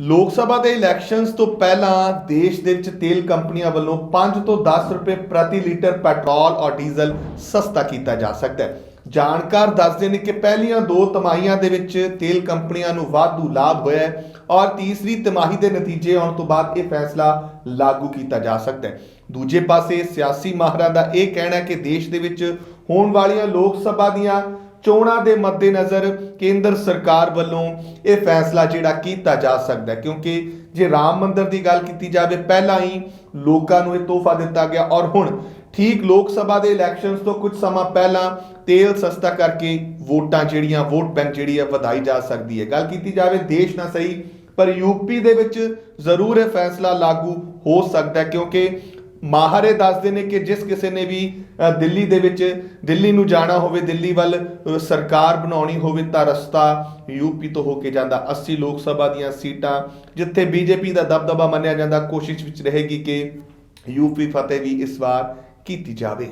ਲੋਕ ਸਭਾ ਦੇ ਇਲੈਕਸ਼ਨਸ ਤੋਂ ਪਹਿਲਾਂ ਦੇਸ਼ ਦੇ ਵਿੱਚ ਤੇਲ ਕੰਪਨੀਆਂ ਵੱਲੋਂ 5 ਤੋਂ 10 ਰੁਪਏ ਪ੍ਰਤੀ ਲੀਟਰ ਪੈਟਰੋਲ ਔਰ ਡੀਜ਼ਲ ਸਸਤਾ ਕੀਤਾ ਜਾ ਸਕਦਾ ਹੈ। ਜਾਣਕਾਰ ਦੱਸਦੇ ਨੇ ਕਿ ਪਹਿਲੀਆਂ ਦੋ ਤਿਮਾਹੀਆਂ ਦੇ ਵਿੱਚ ਤੇਲ ਕੰਪਨੀਆਂ ਨੂੰ ਵਾਧੂ ਲਾਭ ਹੋਇਆ ਹੈ ਔਰ ਤੀਸਰੀ ਤਿਮਾਹੀ ਦੇ ਨਤੀਜੇ ਆਉਣ ਤੋਂ ਬਾਅਦ ਇਹ ਫੈਸਲਾ ਲਾਗੂ ਕੀਤਾ ਜਾ ਸਕਦਾ ਹੈ। ਦੂਜੇ ਪਾਸੇ ਸਿਆਸੀ ਮਾਹਰਾਂ ਦਾ ਇਹ ਕਹਿਣਾ ਹੈ ਕਿ ਦੇਸ਼ ਦੇ ਵਿੱਚ ਹੋਣ ਵਾਲੀਆਂ ਲੋਕ ਸਭਾ ਦੀਆਂ ਚੋਣਾਂ ਦੇ ਮੱਦੇਨਜ਼ਰ ਕੇਂਦਰ ਸਰਕਾਰ ਵੱਲੋਂ ਇਹ ਫੈਸਲਾ ਜਿਹੜਾ ਕੀਤਾ ਜਾ ਸਕਦਾ ਹੈ। ਕਿਉਂਕਿ ਜੇ ਰਾਮ ਮੰਦਿਰ ਦੀ ਗੱਲ ਕੀਤੀ ਜਾਵੇ, ਪਹਿਲਾਂ ਹੀ ਲੋਕਾਂ ਨੂੰ ਇਹ ਤੋਹਫਾ ਦਿੱਤਾ ਗਿਆ ਔਰ ਹੁਣ ਠੀਕ ਲੋਕ ਸਭਾ ਦੇ ਇਲੈਕਸ਼ਨਸ ਤੋਂ ਕੁਝ ਸਮਾਂ ਪਹਿਲਾਂ ਤੇਲ ਸਸਤਾ ਕਰਕੇ ਵੋਟਾਂ ਜਿਹੜੀਆਂ ਵੋਟ ਬੈਂਕ ਜਿਹੜੀ ਹੈ, ਵਧਾਈ ਜਾ ਸਕਦੀ ਹੈ। ਗੱਲ ਕੀਤੀ ਜਾਵੇ ਦੇਸ਼ ਨਾ ਸਹੀ, ਪਰ ਯੂਪੀ ਦੇ ਵਿੱਚ ਜ਼ਰੂਰ ਇਹ ਫੈਸਲਾ ਲਾਗੂ ਹੋ ਸਕਦਾ ਹੈ। ਕਿਉਂਕਿ ਮਾਹਰ ਇਹ ਦੱਸਦੇ ਨੇ ਕਿ ਜਿਸ ਕਿਸੇ ਨੇ ਵੀ ਦਿੱਲੀ ਦੇ ਵਿੱਚ, ਦਿੱਲੀ ਨੂੰ ਜਾਣਾ ਹੋਵੇ, ਦਿੱਲੀ ਵੱਲ ਸਰਕਾਰ ਬਣਾਉਣੀ ਹੋਵੇ ਤਾਂ ਰਸਤਾ ਯੂਪੀ ਤੋਂ ਹੋ ਕੇ ਜਾਂਦਾ। 80 ਲੋਕ ਸਭਾ ਦੀਆਂ ਸੀਟਾਂ, ਜਿੱਥੇ ਬੀਜੇਪੀ ਦਾ ਦਬਦਬਾ ਮੰਨਿਆ ਜਾਂਦਾ, ਕੋਸ਼ਿਸ਼ ਵਿੱਚ ਰਹੇਗੀ ਕਿ ਯੂਪੀ ਫਤਿਹ ਵੀ ਇਸ ਵਾਰ ਕੀਤੀ ਜਾਵੇ।